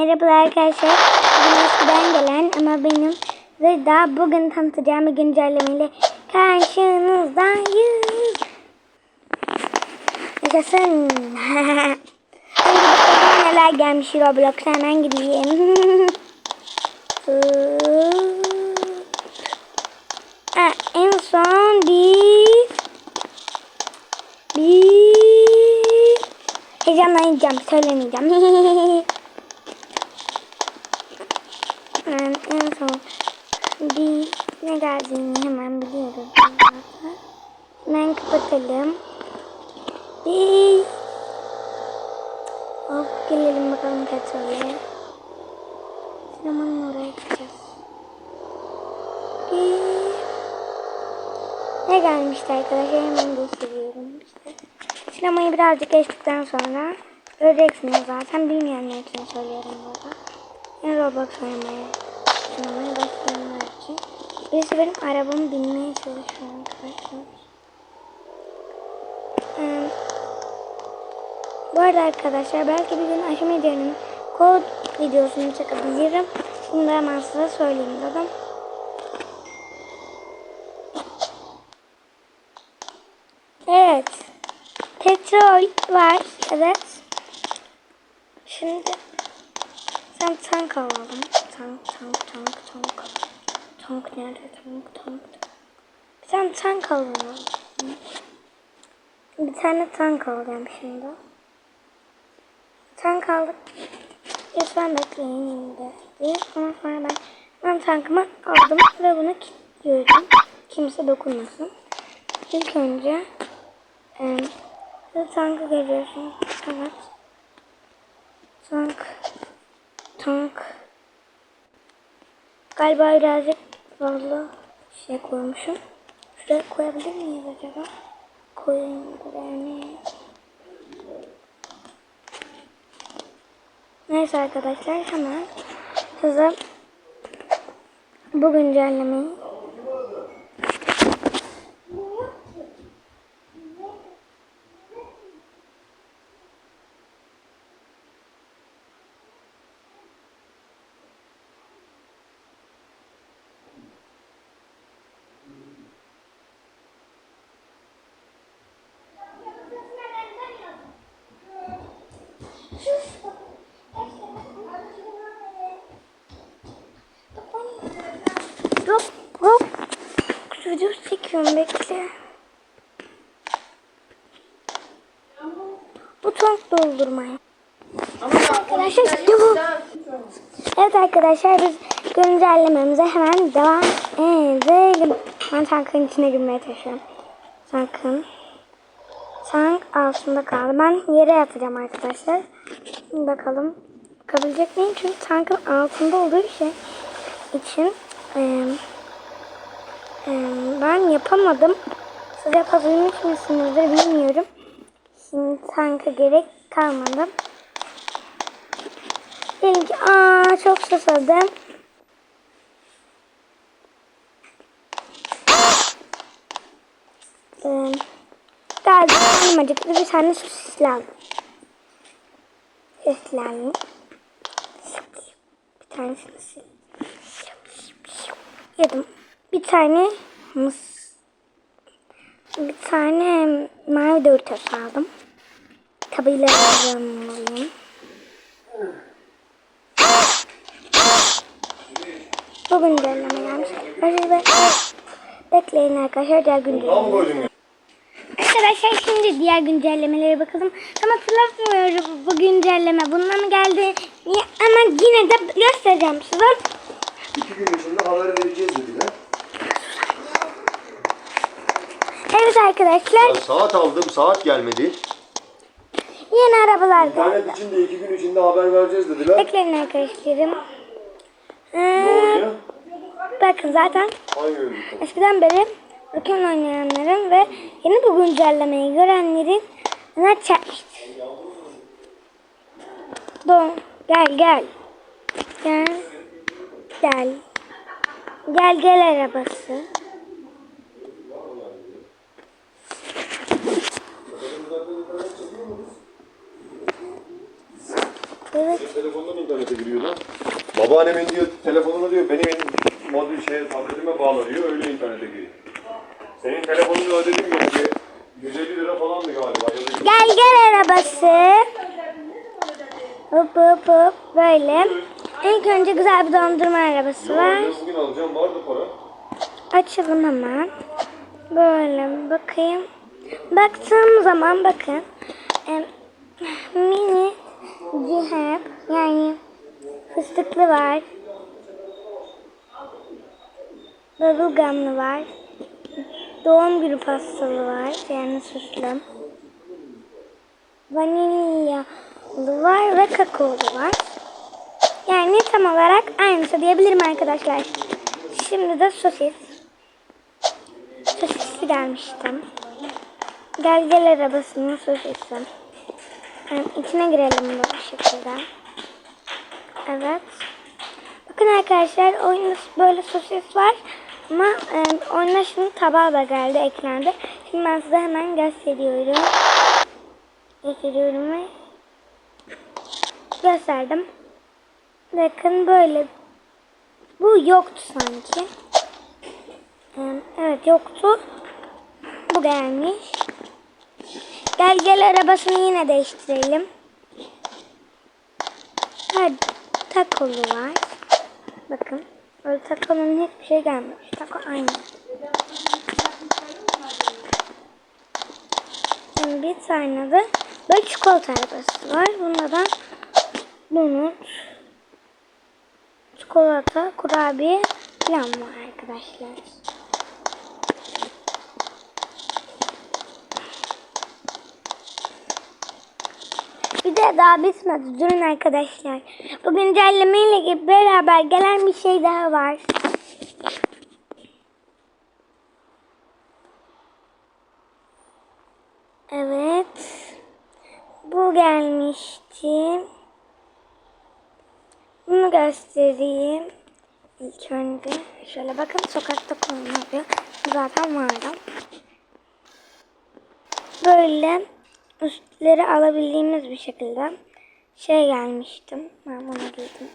Merhabalar arkadaşlar. Bugün eskiden gelen ama benim ve daha bugün tanıtacağım bir güncellemeyle karşınızdayız. Yaşasın. Hadi bakalım neler gelmiş Roblox'a hemen gideyim. ha, en son bir bir heyecanlanacağım söylemeyeceğim. Ben en son bir ne geldiğini hemen biliyoruz. Hemen kapatalım. Bir Hop gelelim bakalım kaç oluyor. Sinemanın oraya gideceğiz. Bir ne gelmişti arkadaşlar hemen gösteriyorum işte. Sinemayı birazcık geçtikten sonra göreceksiniz zaten bilmeyenler için söylüyorum burada. Roblox oynamaya sinemaya başlayanlar için. Birisi benim arabamı binmeye çalışıyor arkadaşlar. Ee, bu arada arkadaşlar belki bir gün aşama Medya'nın kod videosunu çekebilirim. Bunu da hemen size söyleyeyim dedim. Evet. Petrol var. Evet. Şimdi sen tank alalım. Tank, tank, tank, tank. Tank nerede? Tank, tank. Bir tane tank alalım. Bir tane tank alacağım şimdi. Tank aldık. Lütfen bekleyin şimdi. Diye ondan sonra ben, ben tankımı aldım ve bunu kilitliyorum. Kimse dokunmasın. İlk önce e, tankı görüyorsunuz. Evet. Tank. Tank. Galiba birazcık fazla şey koymuşum. Şuraya koyabilir miyiz acaba? Koyayım yani. Neyse arkadaşlar hemen size bu güncellemeyi Hop hop. Video çekiyorum bekle. Bu tank doldurmayı. Arkadaşlar işte bu. Evet arkadaşlar biz güncellememize hemen devam edelim. Ben tankın içine girmeye çalışıyorum. Tankın. Tank altında kaldı. Ben yere yatacağım arkadaşlar. Bakalım. Kabilecek miyim? Çünkü tankın altında olduğu şey için eee ee, ben yapamadım. Siz yapabilmiş misinizdir bilmiyorum. Şimdi tanka gerek kalmadı. Dedim ki aa çok susadım. Ee, galiba elmacıklı bir tane sosis lazım. Seslendim. Bir tanesini sil. Yedim. Bir tane mıs bir tane mavi dörtöz aldım. Tabiyle almalıyım. Bu güncelleme gelmiş. Arkadaşlar bekleyin arkadaşlar diğer güncelleme. Arkadaşlar şimdi diğer güncellemelere bakalım. Tam hatırlamıyorum bu güncelleme bununla mı geldi? Niye? Ama yine de göstereceğim size. İki gün içinde haber vereceğiz dediler. Evet arkadaşlar Ya saat aldım, saat gelmedi. yeni arabalar geldi. İnternet için de iki gün içinde haber vereceğiz dediler. Bekleyin arkadaşlarım. Ne Ee, oluyor? bakın zaten Hangi eskiden beri Rükün oynayanların ve yeni bu güncellemeyi görenlerin ne çekmişti. Don, gel gel. Gel. Gel. Gel gel arabası. Evet. oradan internete giriyor lan. Babaannemin diyor telefonunu diyor benim modül şey tabletime bağla diyor öyle internete giriyor. Senin telefonunu ödedim ki. 150 lira falandı galiba. Ya Gel gel arabası. Hop hop hop böyle. İlk önce güzel bir dondurma arabası var. Bugün alacağım vardı para. Açalım hemen. Böyle bakayım. Baktığım zaman bakın. em, mini cihep yani fıstıklı var. Bubblegum'lı var. Doğum günü pastalı var. Yani süslü. Vanilyalı var ve kakaolu var. Yani tam olarak aynısı diyebilirim arkadaşlar. Şimdi de sosis. Sosisli gelmiştim. Gel gel arabasının sosisi. Yani içine girelim bu şekilde. Evet. Bakın arkadaşlar oyunda böyle sosis var. Ama e, oyuna şimdi tabağı da geldi eklendi. Şimdi ben size hemen gösteriyorum. Gösteriyorum ve gösterdim. Bakın böyle. Bu yoktu sanki. Ee, Evet yoktu. Bu gelmiş. Gel gel arabasını yine değiştirelim. Hadi takolu var. Bakın. Böyle takolunun hiçbir şey gelmemiş. Tako aynı. Şimdi bir tane de böyle çikolata arabası var. Bunda da donut, çikolata, kurabiye falan var arkadaşlar. De daha bitmedi. Durun arkadaşlar. Bu güncellemeyle beraber gelen bir şey daha var. Evet. Bu gelmişti. Bunu göstereyim. İlk önce şöyle bakın sokakta kullanılıyor. Zaten vardı. Böyle üstleri alabildiğimiz bir şekilde şey gelmiştim. Ben bunu giydim.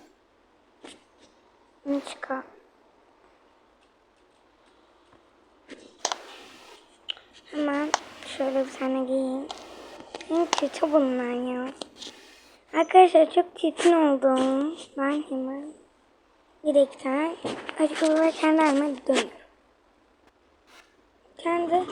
Çıkar. Hemen şöyle bir tane giyeyim. En kötü bunlar ya. Arkadaşlar çok çirkin oldum. Ben hemen direkten açık olarak kendi halime dönüyorum. Kendi